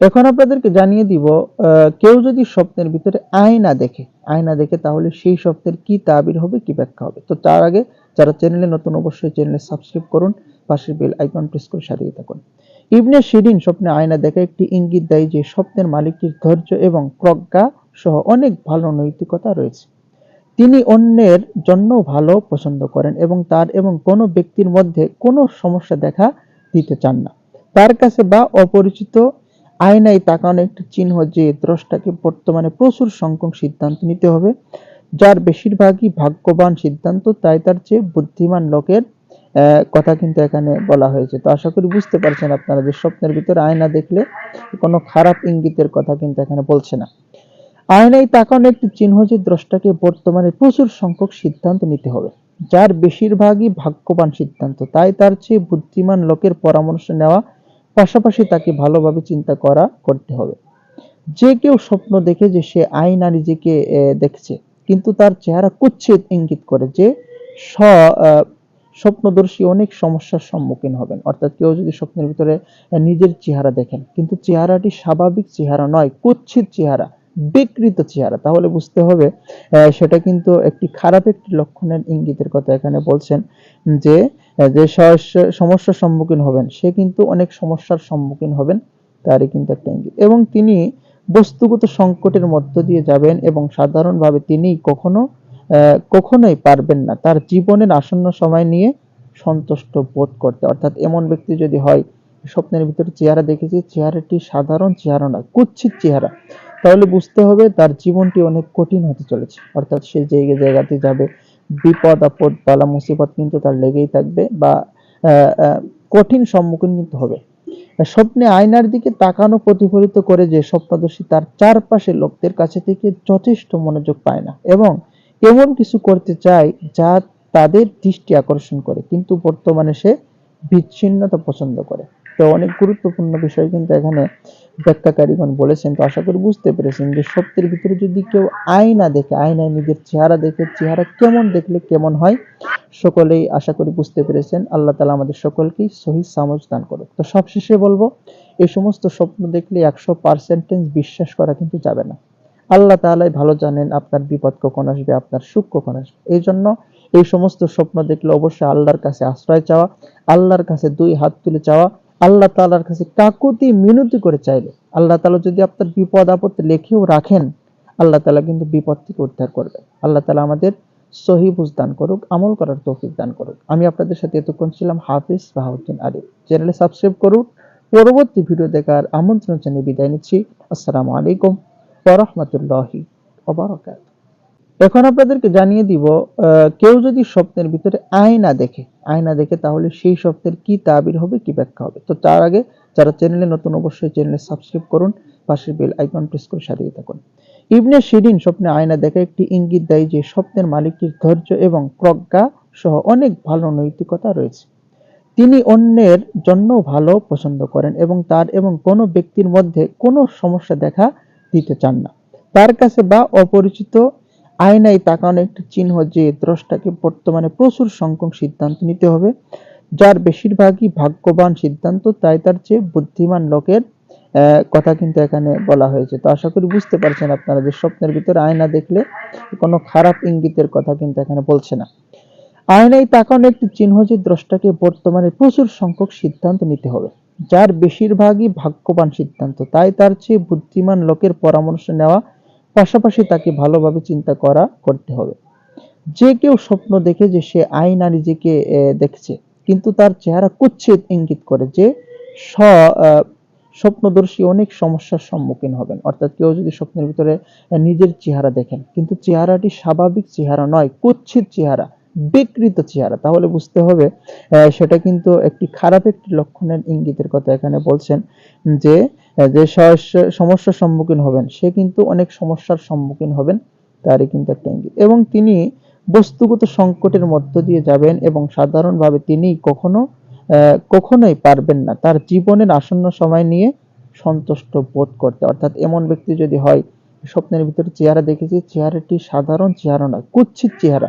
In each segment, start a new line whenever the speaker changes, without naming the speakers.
এখন আপনাদেরকে জানিয়ে দিব কেউ যদি স্বপ্নের ভিতরে আয়না দেখে আয়না দেখে তাহলে সেই স্বপ্নের কি তাবির হবে, কি ব্যাখ্যা হবে? তো তার আগে যারা চ্যানেলে নতুন অবশ্যই চ্যানেলে সাবস্ক্রাইব করুন, পাশের বেল আইকন প্রেস করে সারিয়ে থাকুন। ইবনে শিরিন স্বপ্নে আয়না দেখা একটি ইঙ্গিত দেয় যে স্বপ্নের মালিকটির ধৈর্য এবং প্রজ্ঞা সহ অনেক ভালো নৈতিকতা রয়েছে। তিনি অন্যের জন্য ভালো পছন্দ করেন এবং তার এবং কোনো ব্যক্তির মধ্যে কোনো সমস্যা দেখা দিতে চান না। তার কাছে বা অপরিচিত আয়নায় তাকানো একটি চিহ্ন যে দ্রষ্টাকে বর্তমানে প্রচুর সংখ্যক সিদ্ধান্ত নিতে হবে, যার বেশিরভাগই ভাগ্যবান সিদ্ধান্ত, তাই তার চেয়ে বুদ্ধিমান লোকের কথা কিন্তু এখানে বলা হয়েছে। তো আশা করি বুঝতে পারছেন আপনারা যে স্বপ্নের ভিতরে আয়না দেখলে কোনো খারাপ ইঙ্গিতের কথা কিন্তু এখানে বলছে না। আয়নায় তাকানো একটি চিহ্ন যে দ্রষ্টাকে বর্তমানে প্রচুর সংখ্যক সিদ্ধান্ত নিতে হবে, যার বেশিরভাগই ভাগ্যবান সিদ্ধান্ত, তাই তার চেয়ে বুদ্ধিমান লোকের পরামর্শ নেওয়া পাশাপাশি তাকে ভালোভাবে চিন্তা করা করতে হবে। যে কেউ স্বপ্ন দেখে যে সে আয়না নিজেকে দেখছে, কিন্তু তার চেহারা কুচ্ছিত ইঙ্গিত করে যে স্বপ্নদর্শী অনেক সমস্যার সম্মুখীন হবেন। অর্থাৎ কেউ যদি স্বপ্নের ভিতরে নিজের চেহারা দেখেন, কিন্তু চেহারাটি স্বাভাবিক চেহারা নয়, কুচ্ছিত চেহারা। বিকৃত চেহারা। তাহলে বুঝতে হবে সেটা কিন্তু একটি খারাপ একটি লক্ষণের ইঙ্গিতের কথা এখানে বলছেন যে যে সমস্যার সম্মুখীন হবেন, সে কিন্তু অনেক সমস্যার সম্মুখীন হবেন, তারই কিন্তু একটা ইঙ্গিত। এবং তিনি বস্তুগত সংকটের মধ্য দিয়ে যাবেন এবং সাধারণভাবে তিনি কখনো কখনোই পারবেন না তার জীবনের আসন্ন সময় নিয়ে সন্তুষ্ট বোধ করতে। অর্থাৎ এমন ব্যক্তি যদি হয়, স্বপ্নের ভিতরে চেহারা দেখেছি, চেহারাটি সাধারণ চেহারা না কুৎসিত চেহারা। তাহলে বুঝতে হবে তার জীবনটি অনেক কঠিন হতে চলেছে। অর্থাৎ সে যে জায়গাতে যাবে, বিপদ, আপদ, বালা, মুসিবত কিন্তু তার লেগেই থাকবে বা কঠিন সম্মুখীন কিন্তু হবে। স্বপ্নে আয়নার দিকে তাকানো প্রতিফলিত করে যে স্বপ্নদর্শী তার চারপাশে লোকদের কাছে থেকে যথেষ্ট মনোযোগ পায় না এবং এমন কিছু করতে চায় যা তাদের দৃষ্টি আকর্ষণ করে, কিন্তু বর্তমানে সে বিচ্ছিন্নতা পছন্দ করে। তো অনেক গুরুত্বপূর্ণ বিষয় কিন্তু এখানে ব্যাখ্যাকারীগণ বলেছেন। তো আশা করি বুঝতে পেরেছেন যে স্বপ্নের ভিতরে যদি কেউ আয়না দেখে আয়নায় নিজের চেহারা দেখে, চেহারা কেমন দেখলে কেমন হয়, সকলেই আশা করি বুঝতে পেরেছেন। আল্লাহ তালা আমাদের সকলকেই সহি সামজ দান করুক। তো সবশেষে বলব, এই সমস্ত স্বপ্ন দেখলে একশো পার্সেন্টেজ বিশ্বাস করা কিন্তু যাবে না। আল্লাহ তাআলাই ভালো জানেন আপনার বিপদ কখন আসবে, আপনার সুখ কখন আসবে। এই জন্য এই সমস্ত স্বপ্ন দেখলে অবশ্যই আল্লাহর কাছে আশ্রয় চাওয়া, আল্লাহর কাছে দুই হাত তুলে চাওয়া আল্লাহ তাআলার কাছে কাকুতি মিনতি করে চাইলে, আল্লাহ তালা যদি আপনার বিপদ আপদ লেখেও রাখেন, আল্লাহ তালা কিন্তু বিপদ থেকে উদ্ধার করবে। আল্লাহ তালা আমাদের সহি বুঝ দান করুক, আমল করার তৌফিক দান করুক। আমি আপনাদের সাথে এতক্ষণ ছিলাম হাফিজ বাহাউদ্দিন আরিফ। চ্যানেলে সাবস্ক্রাইব করুন। পরবর্তী ভিডিও দেখার আমন্ত্রণ জানিয়ে বিদায় নিচ্ছি। আসসালামু আলাইকুম ওরহমতুল্লাহি ওবারাকাত এখন আপনাদেরকে জানিয়ে দিব কেউ যদি স্বপ্নের ভিতরে আয়না দেখে আয়না দেখে তাহলে সেই স্বপ্নের কি তাবির হবে, কি ব্যাখ্যা হবে? তো তার আগে যারা চ্যানেলে নতুন অবশ্যই চ্যানেলে সাবস্ক্রাইব করুন, পাশের বেল আইকন প্রেস করে সারিয়ে থাকুন। ইবনে শিরিন স্বপ্নে আয়না দেখে একটি ইঙ্গিত দেয় যে স্বপ্নের মালিকটির ধৈর্য এবং প্রজ্ঞা সহ অনেক ভালো নৈতিকতা রয়েছে। তিনি অন্যের জন্য ভালো পছন্দ করেন এবং তার এবং কোনো ব্যক্তির মধ্যে কোনো সমস্যা দেখা দিতে চান না। তার কাছে বা অপরিচিত আয়নায় তাকানো একটি চিহ্ন যে দ্রষ্টাকে বর্তমানে প্রচুর সংখ্যক সিদ্ধান্ত নিতে হবে। যার বেশিরভাগই ভাগ্যবান সিদ্ধান্ত, তাই তার চেয়ে বুদ্ধিমান লোকের কথা কিন্তু এখানে বলা হয়েছে। তো আশা করি বুঝতে পারছেন আপনারা যে স্বপ্নের ভিতরে আয়না দেখলে কোনো খারাপ ইঙ্গিতের কথা কিন্তু এখানে বলছে না। আয়নায় তাকানো একটি চিহ্ন যে দ্রষ্টাকে বর্তমানে প্রচুর সংখ্যক সিদ্ধান্ত নিতে হবে। যার বেশিরভাগই ভাগ্যবান সিদ্ধান্ত, তাই তার চেয়ে বুদ্ধিমান লোকের পরামর্শ নেওয়া পাশাপাশি তাকে ভালোভাবে চিন্তা করা করতে হবে। যে কেউ স্বপ্ন দেখে যে সে আয়না নিজেকে দেখছে, কিন্তু তার চেহারা কুচ্ছিত ইঙ্গিত করে যে স স্বপ্নদর্শী অনেক সমস্যার সম্মুখীন হবেন। অর্থাৎ কেউ যদি স্বপ্নের ভিতরে নিজের চেহারা দেখেন, কিন্তু চেহারাটি স্বাভাবিক চেহারা নয়, কুচ্ছিত চেহারা। বিকৃত চেহারা। তাহলে বুঝতে হবে সেটা কিন্তু একটি খারাপ একটি লক্ষণের ইঙ্গিতের কথা এখানে বলছেন যে যে সমস্যার সম্মুখীন হবেন, সে কিন্তু অনেক সমস্যার সম্মুখীন হবেন, তারই কিন্তু একটা ইঙ্গিত। এবং তিনি বস্তুগত সংকটের মধ্য দিয়ে যাবেন এবং সাধারণভাবে তিনি কখনো কখনোই পারবেন না তার জীবনের আসন্ন সময় নিয়ে সন্তুষ্ট বোধ করতে। অর্থাৎ এমন ব্যক্তি যদি হয়, স্বপ্নের ভিতরে চেহারা দেখেছি, চেহারাটি সাধারণ চেহারা নয়, কুৎসিত চেহারা।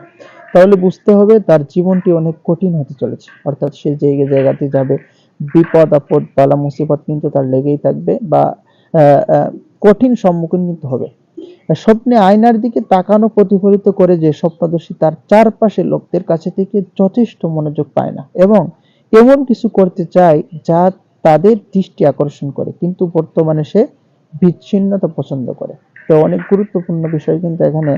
তাহলে বুঝতে হবে তার জীবনটি অনেক কঠিন হতে চলেছে। অর্থাৎ সে যে জায়গাতে যাবে, বিপদ, আপদ, বালা, মুসিবত কিন্তু তার লেগেই থাকবে বা কঠিন সম্মুখীন কিন্তু হবে। স্বপ্নে আয়নার দিকে তাকানো প্রতিফলিত করে যে স্বপ্নদর্শী তার চারপাশে লোকদের কাছে থেকে যথেষ্ট মনোযোগ পায় না এবং এমন কিছু করতে চায় যা তাদের দৃষ্টি আকর্ষণ করে, কিন্তু বর্তমানে সে বিচ্ছিন্নতা পছন্দ করে। তো অনেক গুরুত্বপূর্ণ বিষয় কিন্তু এখানে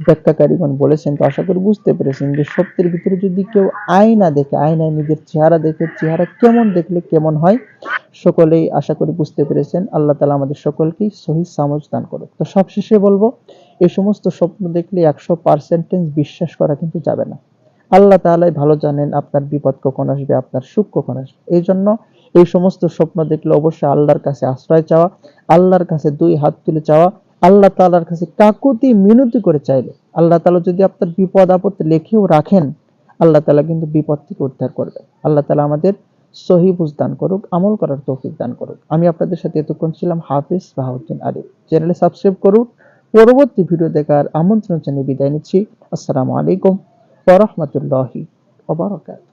ব্যাখ্যাকারীগণ বলেছেন। তো আশা করি বুঝতে পেরেছেন যে স্বপ্নের ভিতরে যদি কেউ আয়না দেখে, আয়নায় নিজের চেহারা দেখে, চেহারা কেমন দেখলে কেমন হয়, সকলেই আশা করি বুঝতে পেরেছেন। আল্লাহ তালা আমাদের সকলকেই সহি সামজ দান করুক। তো সবশেষে বলব, এই সমস্ত স্বপ্ন দেখলে একশো পার্সেন্টেজ বিশ্বাস করা কিন্তু যাবে না। আল্লাহ তাআলাই ভালো জানেন আপনার বিপদ কখন আসবে, আপনার সুখ কখন আসবে। এই জন্য এই সমস্ত স্বপ্ন দেখলে অবশ্যই আল্লাহর কাছে আশ্রয় চাওয়া, আল্লাহর কাছে দুই হাত তুলে চাওয়া আল্লাহ তালার কাছে কাকুতি মিনতি করে চাইলে, আল্লাহ তালা যদি আপনার বিপদ আপদ লেখেও রাখেন, আল্লাহ তালা কিন্তু বিপদ থেকে উদ্ধার করবে। আল্লাহ তালা আমাদের সহি বুঝ দান করুক, আমল করার তৌফিক দান করুক। আমি আপনাদের সাথে এতক্ষণ ছিলাম হাফিজ বাহাউদ্দিন আরিফ। চ্যানেলে সাবস্ক্রাইব করুন। পরবর্তী ভিডিও দেখার আমন্ত্রণ জানিয়ে বিদায় নিচ্ছি। আসসালামু আলাইকুম ওয়া রাহমাতুল্লাহি ওয়া বারাকাতুহু।